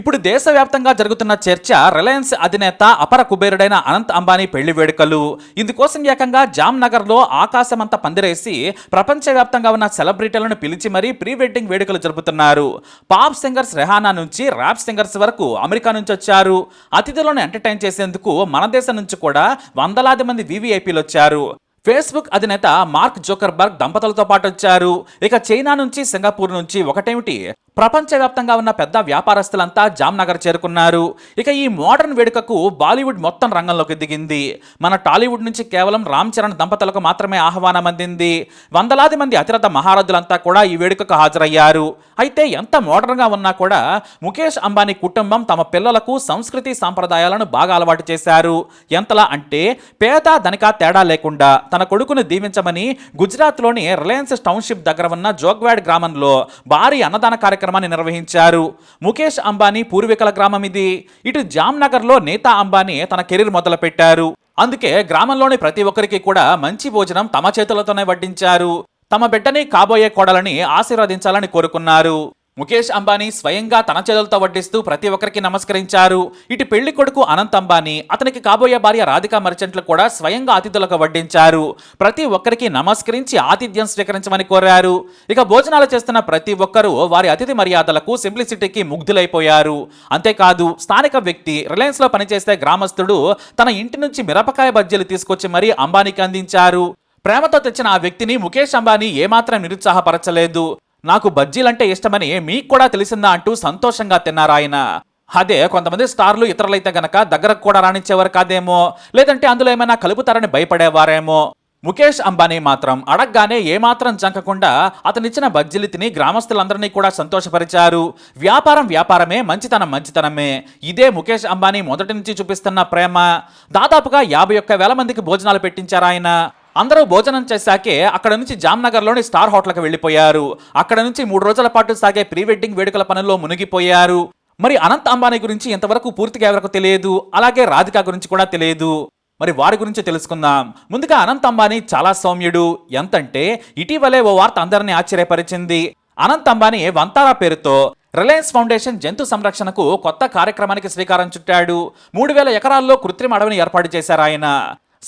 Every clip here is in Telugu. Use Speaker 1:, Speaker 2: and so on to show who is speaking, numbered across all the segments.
Speaker 1: ఇప్పుడు దేశవ్యాప్తంగా జరుగుతున్న చర్చ రిలయన్స్ అధినేత అపర కుబేరుడైన అనంత్ అంబానీ పెళ్ళి వేడుకలు. ఇందుకోసం ఏకంగా జామ్నగర్లో ఆకాశమంతా పందిరేసి ప్రపంచవ్యాప్తంగా ఉన్న సెలబ్రిటీలను పిలిచి మరీ ప్రీ వెడ్డింగ్ వేడుకలు జరుపుతున్నారు. పాప్ సింగర్స్ రెహానా నుంచి ర్యాప్ సింగర్స్ వరకు అమెరికా నుంచి వచ్చారు. అతిథులను ఎంటర్టైన్ చేసేందుకు మన దేశం నుంచి కూడా వందలాది మంది వీవీఐపీలు వచ్చారు. ఫేస్బుక్ అధినేత మార్క్ జోకర్బర్గ్ దంపతులతో పాటు వచ్చారు. ఇక చైనా నుంచి సింగపూర్ నుంచి ఒకటేమిటి? ప్రపంచవ్యాప్తంగా ఉన్న పెద్ద వ్యాపారస్తులంతా జామ్నగర్ చేరుకున్నారు. ఇక ఈ మోడర్న్ వేడుకకు బాలీవుడ్ మొత్తం రంగంలోకి దిగింది. మన టాలీవుడ్ నుంచి కేవలం రామ్ చరణ్ దంపతులకు మాత్రమే ఆహ్వానం అందింది. వందలాది మంది అతిరథ మహారథులంతా కూడా ఈ వేడుకకు హాజరయ్యారు. అయితే ఎంత మోడర్న్గా ఉన్నా కూడా ముఖేష్ అంబానీ కుటుంబం తమ పిల్లలకు సంస్కృతి సాంప్రదాయాలను బాగా అలవాటు చేశారు. ఎంతలా అంటే పేద ధనిక తేడా లేకుండా తన కొడుకును దీవించమని గుజరాత్లోని రిలయన్స్ టౌన్షిప్ దగ్గర ఉన్న జోగ్వాడ్ గ్రామంలో భారీ అన్నదాన కార్యక్రమం కార్యక్రమాన్ని నిర్వహించారు. ముఖేష్ అంబానీ పూర్వీకుల గ్రామం ఇది. ఇటు జామ్నగర్లో నేతా అంబానీ తన కెరీర్ మొదలుపెట్టారు. అందుకే గ్రామంలోని ప్రతి ఒక్కరికి కూడా మంచి భోజనం తమ చేతులతోనే వడ్డించారు. తమ బిడ్డని కాబోయే కోడలని ఆశీర్వదించాలని కోరుకున్నారు. ముఖేష్ అంబానీ స్వయంగా తన చేతులతో వడ్డిస్తూ ప్రతి ఒక్కరికి నమస్కరించారు. ఇటు పెళ్ళి కొడుకు అనంత్ అంబానీ అతనికి కాబోయే భార్య రాధికా మర్చెంట్లు కూడా స్వయంగా అతిథులకు వడ్డించారు. ప్రతి ఒక్కరికి నమస్కరించి ఆతిథ్యం స్వీకరించమని కోరారు. ఇక భోజనాలు చేస్తున్న ప్రతి ఒక్కరూ వారి అతిథి మర్యాదలకు సింప్లిసిటీకి ముగ్ధులైపోయారు. అంతేకాదు స్థానిక వ్యక్తి రిలయన్స్లో పనిచేసే గ్రామస్తుడు తన ఇంటి నుంచి మిరపకాయ బజ్జీలు తీసుకొచ్చి మరీ అంబానీకి అందించారు. ప్రేమతో తెచ్చిన ఆ వ్యక్తిని ముఖేష్ అంబానీ ఏమాత్రం నిరుత్సాహపరచలేదు. నాకు బజ్జీలంటే ఇష్టమని మీకు కూడా తెలిసిందా అంటూ సంతోషంగా తిన్నారాయన అదే కొంతమంది స్టార్లు ఇతరులైతే గనక దగ్గరకు కూడా రానిచ్చేవారు కాదేమో? లేదంటే అందులో ఏమైనా కలుపుతారని భయపడేవారేమో? ముఖేష్ అంబానీ మాత్రం అడగగానే ఏమాత్రం చంకకుండా అతనిచ్చిన బజ్జీలు తిని గ్రామస్తులందరినీ కూడా సంతోషపరిచారు. వ్యాపారం వ్యాపారమే మంచితనం మంచితనమే. ఇదే ముఖేష్ అంబానీ మొదటి నుంచి చూపిస్తున్న ప్రేమ. దాదాపుగా యాభై ఒక్క వేల మందికి భోజనాలు పెట్టించారు ఆయన. అందరూ భోజనం చేశాకే అక్కడ నుంచి జామ్నగర్లోని స్టార్ హోటల్కి వెళ్ళిపోయారు. అక్కడ నుంచి మూడు రోజుల పాటు సాగే ప్రీ వెడ్డింగ్ వేడుకల పనుల్లో మునిగిపోయారు. మరి అనంత్ అంబానీ గురించి ఇంతవరకు పూర్తిగా ఎవరికి తెలియదు అలాగే రాధిక గురించి కూడా తెలియదు. మరి వారి గురించి తెలుసుకుందాం. ముందుగా అనంత్ అంబానీ చాలా సౌమ్యుడు. ఎంతంటే ఇటీవలే ఓ వార్త అందరినీ ఆశ్చర్యపరిచింది. అనంత్ అంబానీ వంతారా పేరుతో రిలయన్స్ ఫౌండేషన్ జంతు సంరక్షణకు కొత్త కార్యక్రమానికి శ్రీకారం చుట్టాడు. మూడు వేల ఎకరాల్లో కృత్రిమ అడవిని ఏర్పాటు చేశారు ఆయన.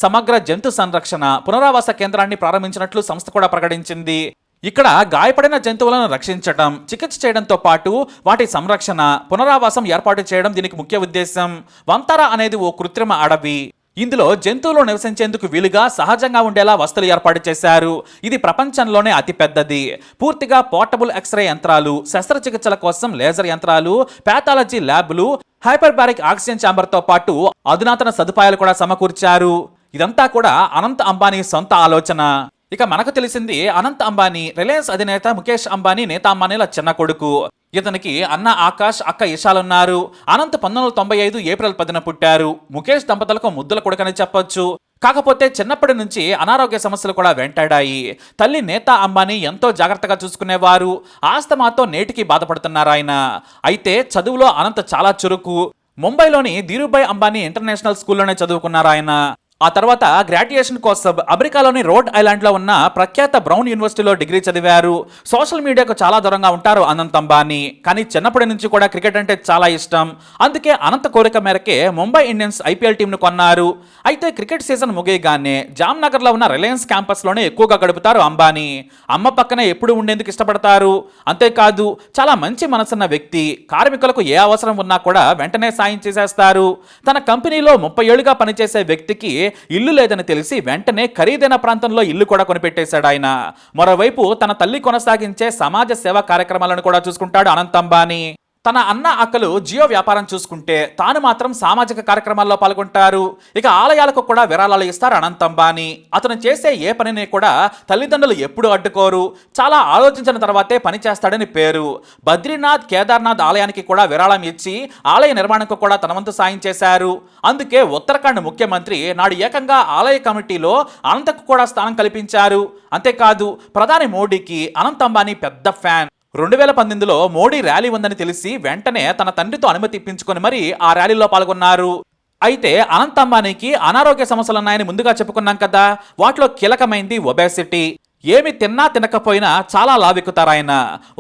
Speaker 1: సమగ్ర జంతు సంరక్షణ పునరావాస కేంద్రాన్ని ప్రారంభించినట్లు సంస్థ కూడా ప్రకటించింది. ఇక్కడ గాయపడిన జంతువులను రక్షించడం చికిత్స చేయడంతో పాటు వాటి సంరక్షణ పునరావాసం ఏర్పాటు చేయడం దీనికి ముఖ్య ఉద్దేశం. వంతర అనేది ఓ కృత్రిమ అడవి. ఇందులో జంతువులు నివసించేందుకు వీలుగా సహజంగా ఉండేలా వస్తువులు ఏర్పాటు చేశారు. ఇది ప్రపంచంలోనే అతిపెద్దది పూర్తిగా పోర్టబుల్ ఎక్స్రే యంత్రాలు శస్త్రచికిత్సల కోసం లేజర్ యంత్రాలు ప్యాథాలజీ ల్యాబ్లు హైపర్బారిక్ ఆక్సిజన్ ఛాంబర్తో పాటు అధునాతన సదుపాయాలు కూడా సమకూర్చారు. ఇదంతా కూడా అనంత్ అంబానీ సొంత ఆలోచన. ఇక మనకు తెలిసింది అనంత్ అంబానీ రిలయన్స్ అధినేత ముఖేష్ అంబానీ నేత అంబానీల చిన్న కొడుకు. ఇతనికి అన్న ఆకాష్ అక్క ఇషాలున్నారు. అనంత్ పంతొమ్మిది వందల తొంభై ఐదు ఏప్రిల్ పదిన పుట్టారు. ముఖేష్ దంపతులకు ముద్దుల కొడుకని చెప్పొచ్చు. కాకపోతే చిన్నప్పటి నుంచి అనారోగ్య సమస్యలు కూడా వెంటాడాయి. తల్లి నేత అంబానీ ఎంతో జాగ్రత్తగా చూసుకునేవారు. ఆస్తమాతో నేటికి బాధపడుతున్నారు ఆయన. అయితే చదువులో అనంత్ చాలా చురుకు. ముంబైలోని ధీరుభాయ్ అంబానీ ఇంటర్నేషనల్ స్కూల్లోనే చదువుకున్నారు ఆయన. ఆ తర్వాత గ్రాడ్యుయేషన్ కోసం అమెరికాలోని రోడ్ ఐలాండ్లో ఉన్న ప్రఖ్యాత బ్రౌన్ యూనివర్సిటీలో డిగ్రీ చదివారు. సోషల్ మీడియాకు చాలా దూరంగా ఉంటారు అనంత్ అంబానీ. కానీ చిన్నప్పటి నుంచి కూడా క్రికెట్ అంటే చాలా ఇష్టం. అందుకే అనంత కోరిక మేరకే ముంబై ఇండియన్స్ ఐపీఎల్ టీంను కొన్నారు. అయితే క్రికెట్ సీజన్ ముగియగానే జామ్నగర్లో ఉన్న రిలయన్స్ క్యాంపస్లోనే ఎక్కువగా గడుపుతారు అంబానీ. అమ్మ పక్కనే ఎప్పుడు ఉండేందుకు ఇష్టపడతారు? అంతేకాదు చాలా మంచి మనసున్న వ్యక్తి. కార్మికులకు ఏ అవసరం ఉన్నా కూడా వెంటనే సాయం చేసేస్తారు. తన కంపెనీలో ముప్పై ఏళ్ళుగా పనిచేసే వ్యక్తికి ఇల్లు లేదని తెలిసి వెంటనే ఖరీదైన ప్రాంతంలో ఇల్లు కూడా కొనిపెట్టేశాడు ఆయన. మరోవైపు తన తల్లి కొనసాగించే సమాజ సేవా కార్యక్రమాలను కూడా చూసుకుంటాడు అనంతంబాని. తన అన్న అక్కలు జియో వ్యాపారం చూసుకుంటే తాను మాత్రం సామాజిక కార్యక్రమాల్లో పాల్గొంటారు. ఇక ఆలయాలకు కూడా విరాళాలు ఇస్తారు అనంత్ అంబానీ. అతను చేసే ఏ పనిని కూడా తల్లిదండ్రులు ఎప్పుడు అడ్డుకోరు. చాలా ఆలోచించిన తర్వాతే పని చేస్తాడని పేరు. బద్రీనాథ్ కేదార్నాథ్ ఆలయానికి కూడా విరాళం ఇచ్చి ఆలయ నిర్మాణంకు కూడా తన వంతు సాయం చేశారు. అందుకే ఉత్తరాఖండ్ ముఖ్యమంత్రి నాడు ఏకంగా ఆలయ కమిటీలో అనంతకు కూడా స్థానం కల్పించారు. అంతేకాదు ప్రధాని మోడీకి అనంత్ అంబానీ పెద్ద ఫ్యాన్. రెండు వేల పంతొమ్మిదిలో మోడీ ర్యాలీ ఉందని తెలిసి వెంటనే తన తండ్రితో అనుమతి ఇప్పించుకొని మరి ఆ ర్యాలీలో పాల్గొన్నారు. అయితే అనంత్ అంబానీకి అనారోగ్య సమస్యలు ఉన్నాయని ముందుగా చెప్పుకున్నాం కదా వాటిలో కీలకమైంది ఒబేసిటీ ఏమి తిన్నా తినకపోయినా చాలా లావెక్కుతారాయన.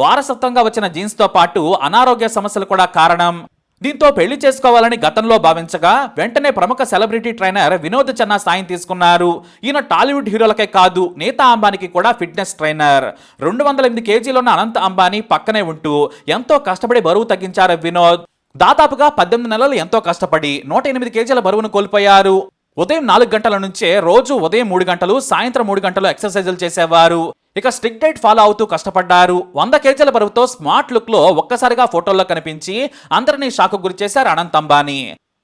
Speaker 1: వారసత్వంగా వచ్చిన జీన్స్తో పాటు అనారోగ్య సమస్యలు కూడా కారణం. దీంతో పెళ్ళి చేసుకోవాలని గతంలో భావించగా వెంటనే ప్రముఖ సెలబ్రిటీ ట్రైనర్ వినోద్ చన్నా సాయం తీసుకున్నారు. ఈయన టాలీవుడ్ హీరోలకే కాదు నేతా అంబానీకి కూడా ఫిట్నెస్ ట్రైనర్. రెండు వందల ఎనిమిది కేజీలు ఉన్న అనంత అంబానీ పక్కనే ఉంటూ ఎంతో కష్టపడి బరువు తగ్గించారు వినోద్. దాదాపుగా పద్దెనిమిది నెలలు ఎంతో కష్టపడి నూట ఎనిమిది కేజీల బరువును కోల్పోయారు. ఉదయం నాలుగు గంటల నుంచే రోజు ఉదయం మూడు గంటలు సాయంత్రం మూడు గంటలు ఎక్సర్సైజులు చేసేవారు. ఇక స్ట్రిక్ట్ డైట్ ఫాలో అవుతూ కష్టపడ్డారు. వంద కేజీల బరువుతో స్మార్ట్ లుక్లో ఒక్కసారిగా ఫోటోల్లో కనిపించి అందరినీ షాకు గురి చేశారు అనంత్ అంబానీ.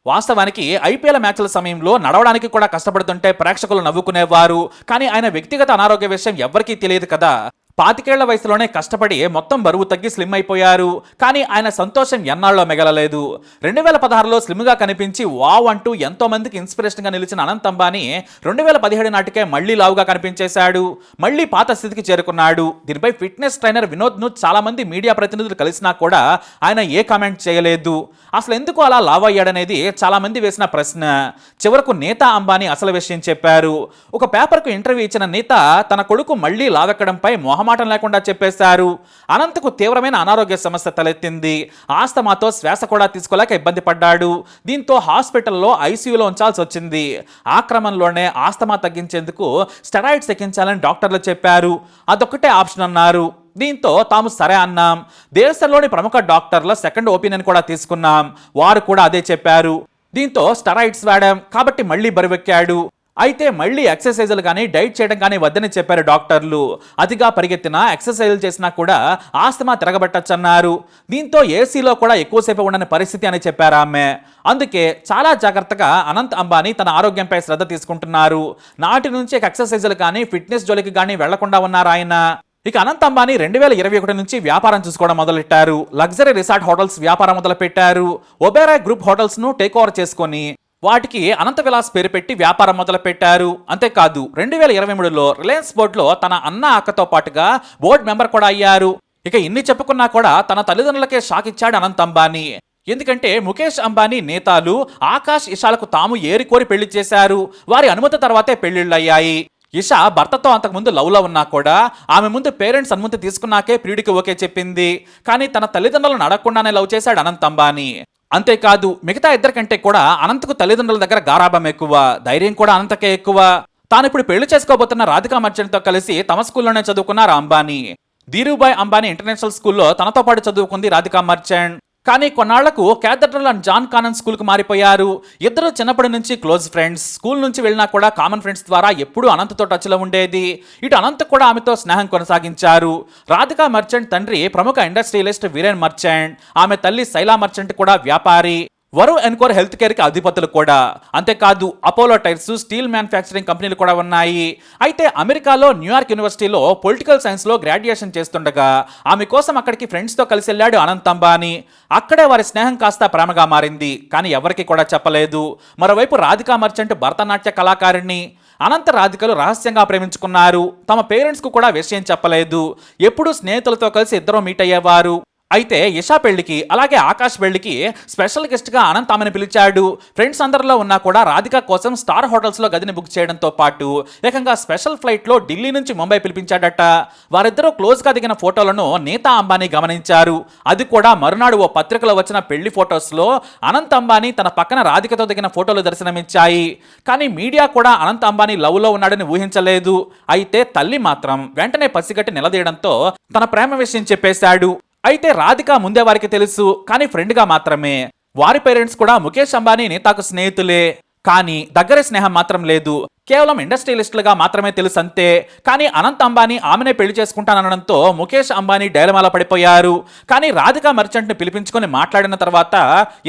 Speaker 1: వాస్తవానికి ఐపీఎల్ మ్యాచ్ల సమయంలో నడవడానికి కూడా కష్టపడుతుంటే ప్రేక్షకులు నవ్వుకునేవారు. కానీ ఆయన వ్యక్తిగత అనారోగ్య విషయం ఎవ్వరికీ తెలియదు కదా. పాతికేళ్ళ వయసులోనే కష్టపడి మొత్తం బరువు తగ్గి స్లిమ్ అయిపోయారు. కానీ ఆయన సంతోషం ఎన్నాళ్ళో మిగలలేదు. రెండు వేల పదహారులో స్లిమ్గా కనిపించి వావ్ అంటూ ఎంతో మందికి ఇన్స్పిరేషన్గా నిలిచిన అనంత్ అంబానీ రెండు వేల పదిహేడు నాటికే మళ్ళీ లావుగా కనిపించేశాడు. మళ్ళీ పాత స్థితికి చేరుకున్నాడు. దీనిపై ఫిట్నెస్ ట్రైనర్ వినోద్ను చాలా మంది మీడియా ప్రతినిధులు కలిసినా కూడా ఆయన ఏ కామెంట్ చేయలేదు. అసలు ఎందుకు అలా లావ్ అయ్యాడనేది చాలా మంది వేసిన ప్రశ్న. చివరకు నేత అంబానీ అసలు విషయం చెప్పారు. ఒక పేపర్కు ఇంటర్వ్యూ ఇచ్చిన నేత తన కొడుకు మళ్ళీ లావెక్కడంపై మొహమాటం లేకుండా చెప్పేశారు. అనంతకు తీవ్రమైన అనారోగ్య సమస్య తలెత్తింది. ఆస్తమాతో శ్వాస కూడా తీసుకోలేక ఇబ్బంది పడ్డాడు. దీంతో హాస్పిటల్లో ఐసీయూలో ఉంచాల్సి వచ్చింది. ఆ క్రమంలోనే ఆస్తమా తగ్గించేందుకు స్టెరాయిడ్స్ ఎక్కించాలని డాక్టర్లు చెప్పారు. అదొక్కటే ఆప్షన్ అన్నారు. దీంతో తాము సరే అన్నాం. దేశంలోని ప్రముఖ డాక్టర్ల సెకండ్ ఒపీనియన్ కూడా తీసుకున్నాం. వారు కూడా అదే చెప్పారు. దీంతో స్టెరాయిడ్స్ వాడాం. కాబట్టి మళ్ళీ బరువెక్కాడు. అయితే మళ్ళీ ఎక్సర్సైజులు కానీ డైట్ చేయడం కానీ వద్దని చెప్పారు డాక్టర్లు. అతిగా పరిగెత్తినా ఎక్సర్సైజులు చేసినా కూడా ఆస్తమా తిరగబట్టచ్చన్నారు. దీంతో ఏసీలో కూడా ఎక్కువసేపు ఉండని పరిస్థితి అని చెప్పారు ఆమె. అందుకే చాలా జాగ్రత్తగా అనంత్ అంబానీ తన ఆరోగ్యంపై శ్రద్ధ తీసుకుంటున్నారు. నాటి నుంచి ఎక్సర్సైజులు కానీ ఫిట్నెస్ జోలికి కానీ వెళ్ళకుండా ఉన్నారు ఆయన. ఇక అనంత్ అంబానీ రెండు వేల ఇరవై ఒకటి నుంచి వ్యాపారం చూసుకోవడం మొదలెట్టారు. లగ్జరీ రిసార్ట్ హోటల్స్ వ్యాపారం మొదలుపెట్టారు. ఒబెరాయ్ గ్రూప్ హోటల్స్ను టేక్ ఓవర్ చేసుకొని వాటికి అనంత విలాస్ పేరు పెట్టి వ్యాపారం మొదలు పెట్టారు అంతేకాదు రెండు వేల ఇరవై మూడులో రిలయన్స్ బోర్డులో తన అన్న అక్కతో పాటుగా బోర్డు మెంబర్ కూడా అయ్యారు. ఇక ఇన్ని చెప్పుకున్నా కూడా తన తల్లిదండ్రులకే షాక్ ఇచ్చాడు అనంత్ అంబానీ. ఎందుకంటే ముఖేష్ అంబానీ నేతాలు ఆకాష్ ఇషాలకు తాము ఏరికోరి పెళ్ళి చేశారు. వారి అనుమతి తర్వాతే పెళ్ళిళ్ళయ్యాయి. ఇషా భర్తతో అంతకుముందు లవ్లో ఉన్నా కూడా ఆమె ముందు పేరెంట్స్ అనుమతి తీసుకున్నాకే ప్రియుడికి ఓకే చెప్పింది. కానీ తన తల్లిదండ్రులను అడగకుండానే లవ్ చేశాడు అనంత్ అంబానీ. అంతేకాదు మిగతా ఇద్దరికంటే కూడా అనంతకు తల్లిదండ్రుల దగ్గర గారాభం ఎక్కువ ధైర్యం కూడా అనంతకే ఎక్కువ. తాను ఇప్పుడు పెళ్ళి చేసుకోబోతున్న రాధికా మర్చెంట్తో కలిసి తమ స్కూల్లోనే చదువుకున్నారు అంబానీ ధీరుభాయ్ అంబానీ ఇంటర్నేషనల్ స్కూల్లో తనతో పాటు చదువుకుంది రాధికా మర్చెంట్. కానీ కొన్నాళ్ళకు క్యాథడ్రల్ అండ్ జాన్ కానన్ స్కూల్కి మారిపోయారు. ఇద్దరు చిన్నప్పటి నుంచి క్లోజ్ ఫ్రెండ్స్. స్కూల్ నుంచి వెళ్ళినా కూడా కామన్ ఫ్రెండ్స్ ద్వారా ఎప్పుడూ అనంతతో టచ్లో ఉండేది. ఇటు అనంత్ కూడా ఆమెతో స్నేహం కొనసాగించారు. రాధికా మర్చెంట్ తండ్రి ప్రముఖ ఇండస్ట్రియలిస్ట్ వీరేన్ మర్చెంట్. ఆమె తల్లి శైలా మర్చెంట్ కూడా వ్యాపారి. వరు ఎన్కోర్ హెల్త్ కేర్కి అధిపతులు కూడా. అంతేకాదు అపోలో టైర్స్ స్టీల్ మ్యానుఫ్యాక్చరింగ్ కంపెనీలు కూడా ఉన్నాయి. అయితే అమెరికాలో న్యూయార్క్ యూనివర్సిటీలో పొలిటికల్ సైన్స్లో గ్రాడ్యుయేషన్ చేస్తుండగా ఆమె కోసం అక్కడికి ఫ్రెండ్స్తో కలిసి వెళ్ళాడు అనంత్ అంబానీ అక్కడే వారి స్నేహం కాస్త ప్రేమగా మారింది. కానీ ఎవరికి కూడా చెప్పలేదు. మరోవైపు రాధికా మర్చెంట్ భరతనాట్య కళాకారిణి. అనంత రాధికలు రహస్యంగా ప్రేమించుకున్నారు. తమ పేరెంట్స్కు కూడా విషయం చెప్పలేదు. ఎప్పుడూ స్నేహితులతో కలిసి ఇద్దరు మీట్ అయ్యేవారు. అయితే ఇషా పెళ్ళికి అలాగే ఆకాష్ పెళ్ళికి స్పెషల్ గెస్ట్గా అనంత్ ఆమెను పిలిచాడు. ఫ్రెండ్స్ అందరిలో ఉన్నా కూడా రాధిక కోసం స్టార్ హోటల్స్లో గదిని బుక్ చేయడంతో పాటు ఏకంగా స్పెషల్ ఫ్లైట్లో ఢిల్లీ నుంచి ముంబై పిలిపించాడట. వారిద్దరూ క్లోజ్గా దిగిన ఫోటోలను నీతా అంబానీ గమనించారు. అది కూడా మరునాడు ఓ పత్రికలో వచ్చిన పెళ్ళి ఫొటోస్లో అనంత్ అంబానీ తన పక్కన రాధికతో దిగిన ఫోటోలు దర్శనమిచ్చాయి. కానీ మీడియా కూడా అనంత్ అంబానీ లవ్లో ఉన్నాడని ఊహించలేదు. అయితే తల్లి మాత్రం వెంటనే పసిగట్టి నిలదీయడంతో తన ప్రేమ విషయం చెప్పేశాడు. అయితే రాధిక ముందే వారికి తెలుసు కానీ ఫ్రెండ్గా మాత్రమే. వారి పేరెంట్స్ కూడా ముఖేష్ అంబానీ నేతాకు స్నేహితులే. కానీ దగ్గర స్నేహం మాత్రం లేదు. కేవలం ఇండస్ట్రియలిస్టులుగా మాత్రమే తెలుసు అంతే. కానీ అనంత్ అంబానీ ఆమెనే పెళ్ళి చేసుకుంటానడంతో ముఖేష్ అంబానీ డైలమాల పడిపోయారు. కానీ రాధికా మర్చెంట్ని పిలిపించుకొని మాట్లాడిన తర్వాత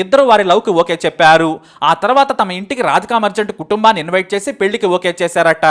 Speaker 1: ఇద్దరు వారి లవ్కి ఓకే చెప్పారు. ఆ తర్వాత తమ ఇంటికి రాధికా మర్చెంట్ కుటుంబాన్ని ఇన్వైట్ చేసి పెళ్ళికి ఓకే చేశారట.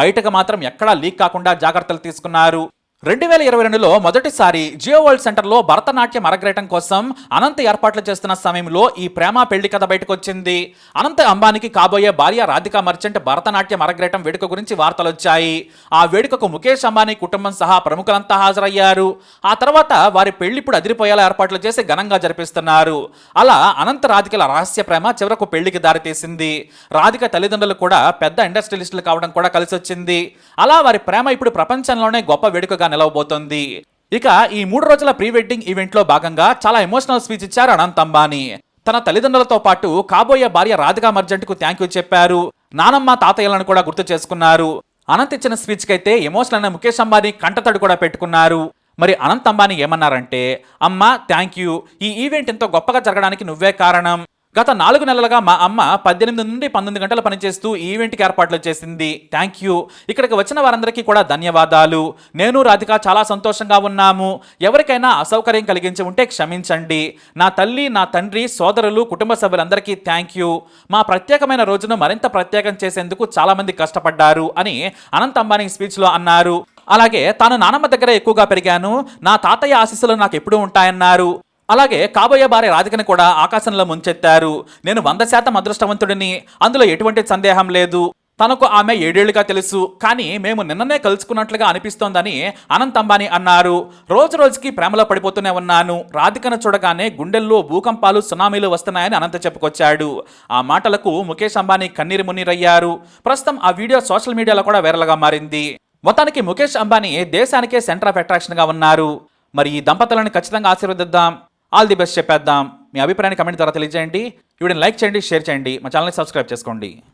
Speaker 1: బయటకు మాత్రం ఎక్కడా లీక్ కాకుండా జాగ్రత్తలు తీసుకున్నారు. రెండు వేల ఇరవై రెండులో మొదటిసారి జియో వరల్డ్ సెంటర్లో భరతనాట్యం అరగ్రేయటం కోసం అనంత ఏర్పాట్లు చేస్తున్న సమయంలో ఈ ప్రేమ పెళ్ళి కథ బయటకు వచ్చింది అంబానికి అంబానీకి కాబోయే భార్య రాధికా మర్చెంట్ భరతనాట్యం అరగ్రేయటం వేడుక గురించి వార్తలు వచ్చాయి ఆ వేడుకకు ముఖేష్ అంబానీ కుటుంబం సహా ప్రముఖులంతా హాజరయ్యారు. ఆ తర్వాత వారి పెళ్ళి ఇప్పుడు అదిరిపోయేలా ఏర్పాట్లు చేసి ఘనంగా జరిపిస్తున్నారు. అలా అనంత రాధికల రహస్య ప్రేమ చివరకు పెళ్ళికి దారితీసింది. రాధిక తల్లిదండ్రులు కూడా పెద్ద ఇండస్ట్రియలిస్టులు కావడం కూడా కలిసి వచ్చింది అలా వారి ప్రేమ ఇప్పుడు ప్రపంచంలోనే గొప్ప వేడుకగా నిలవబోతోంది. ఇక ఈ మూడు రోజుల ప్రీ వెడ్డింగ్ ఈవెంట్లో భాగంగా చాలా ఎమోషనల్ స్పీచ్ ఇచ్చారు అనంత్ అంబానీ. తన తల్లిదండ్రులతో పాటు కాబోయే భార్య రాధికా మర్జెంట్కు థ్యాంక్ యూ చెప్పారు. నానమ్మ తాతయ్యలను కూడా గుర్తు చేసుకున్నారు. అనంత్ ఇచ్చిన స్పీచ్కి అయితే ఎమోషనల్ అయిన ముఖేష్ అంబానీ కంటతడి కూడా పెట్టుకున్నారు. మరి అనంత్ అంబానీ ఏమన్నారంటే అమ్మ థ్యాంక్ యూ ఈ ఈవెంట్ ఎంతో గొప్పగా జరగడానికి నువ్వే కారణం. గత నాలుగు నెలలుగా మా అమ్మ పద్దెనిమిది నుండి పంతొమ్మిది గంటలు పనిచేస్తూ ఈవెంట్కి ఏర్పాట్లు చేసింది. థ్యాంక్ యూ ఇక్కడికి వచ్చిన వారందరికీ కూడా ధన్యవాదాలు. నేను రాధిక చాలా సంతోషంగా ఉన్నాము. ఎవరికైనా అసౌకర్యం కలిగించి ఉంటే క్షమించండి. నా తల్లి నా తండ్రి సోదరులు కుటుంబ సభ్యులందరికీ థ్యాంక్ యూ మా ప్రత్యేకమైన రోజును మరింత ప్రత్యేకం చేసేందుకు చాలామంది కష్టపడ్డారు అని అనంత్ అంబానీ స్పీచ్లో అన్నారు. అలాగే తాను నానమ్మ దగ్గర ఎక్కువగా పెరిగాను. నా తాతయ్య ఆశీస్సులు నాకు ఎప్పుడూ ఉంటాయన్నారు. అలాగే కాబోయే భార్య రాధికని కూడా ఆకాశంలో ముంచెత్తారు. నేను వంద శాతం అదృష్టవంతుడిని అందులో ఎటువంటి సందేహం లేదు. తనకు ఆమె ఏడేళ్ళుగా తెలుసు. కానీ మేము నిన్ననే కలుసుకున్నట్లుగా అనిపిస్తోందని అనంత్ అంబానీ అన్నారు. రోజు రోజుకి ప్రేమలో పడిపోతూనే ఉన్నాను. రాధికను చూడగానే గుండెల్లో భూకంపాలు సునామీలు వస్తున్నాయని అనంత్ చెప్పుకొచ్చాడు. ఆ మాటలకు ముఖేష్ అంబానీ కన్నీరు మున్నీరయ్యారు. ప్రస్తుతం ఆ వీడియో సోషల్ మీడియాలో కూడా వైరల్గా మారింది. మొత్తానికి ముఖేష్ అంబానీ దేశానికే సెంటర్ ఆఫ్ అట్రాక్షన్గా ఉన్నారు. మరి ఈ దంపతులను ఖచ్చితంగా ఆశీర్వదిద్దాం. ఆల్ ది బెస్ట్ చెప్పేద్దాం. మీ అభిప్రాయాన్ని కమెంట్ ద్వారా తెలియజేయండి. వీడియోని లైక్ చేయండి షేర్ చేయండి. మా ఛానల్ని సబ్స్క్రైబ్ చేసుకోండి.